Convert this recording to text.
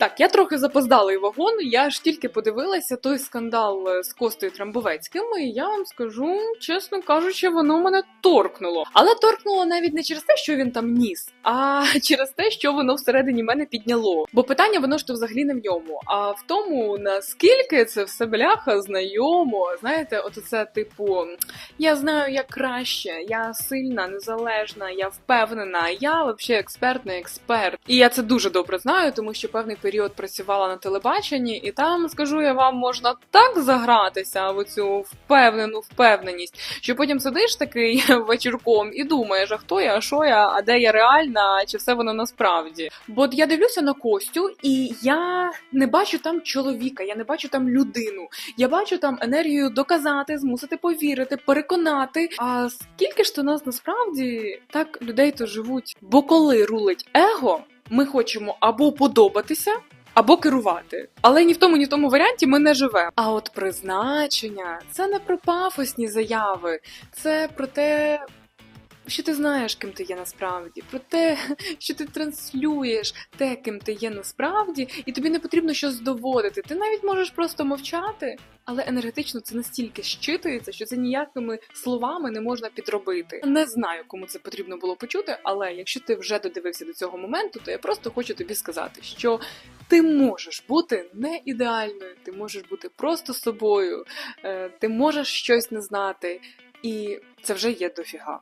Так, я трохи запоздала і вагон. Я ж тільки подивилася той скандал е, з Костою Трамбовецьким, і я вам скажу, чесно кажучи, воно мене торкнуло. Але торкнуло навіть не через те, що він там ніс, а через те, що воно всередині мене підняло. Бо питання воно ж то взагалі не в ньому, а в тому, наскільки це все бляха знайомо. Знаєте, от це типу, я знаю як краще, я сильна, незалежна, я впевнена, я взагалі експертний експерт. І я це дуже добре знаю, тому що певний період працювала на телебаченні, і там скажу я вам, можна так загратися в цю впевнену впевненість, що потім сидиш такий вечірком і думаєш, а хто я, а що я, а де я реальна, чи все воно насправді. Бо я дивлюся на Костю, і я не бачу там чоловіка, я не бачу там людину. Я бачу там енергію доказати, змусити повірити, переконати. А скільки ж то нас насправді так людей то живуть? Бо коли рулить его, ми хочемо або подобатися. Або керувати, але ні в тому, ні в тому варіанті ми не живемо. А от призначення це не про пафосні заяви, це про те, що ти знаєш, ким ти є насправді, про те, що ти транслюєш те, ким ти є насправді, і тобі не потрібно щось доводити. Ти навіть можеш просто мовчати, але енергетично це настільки щитується, що це ніякими словами не можна підробити. Не знаю, кому це потрібно було почути, але якщо ти вже додивився до цього моменту, то я просто хочу тобі сказати, що ти можеш бути не ідеальною, ти можеш бути просто собою, е, ти можеш щось не знати, і це вже є дофіга.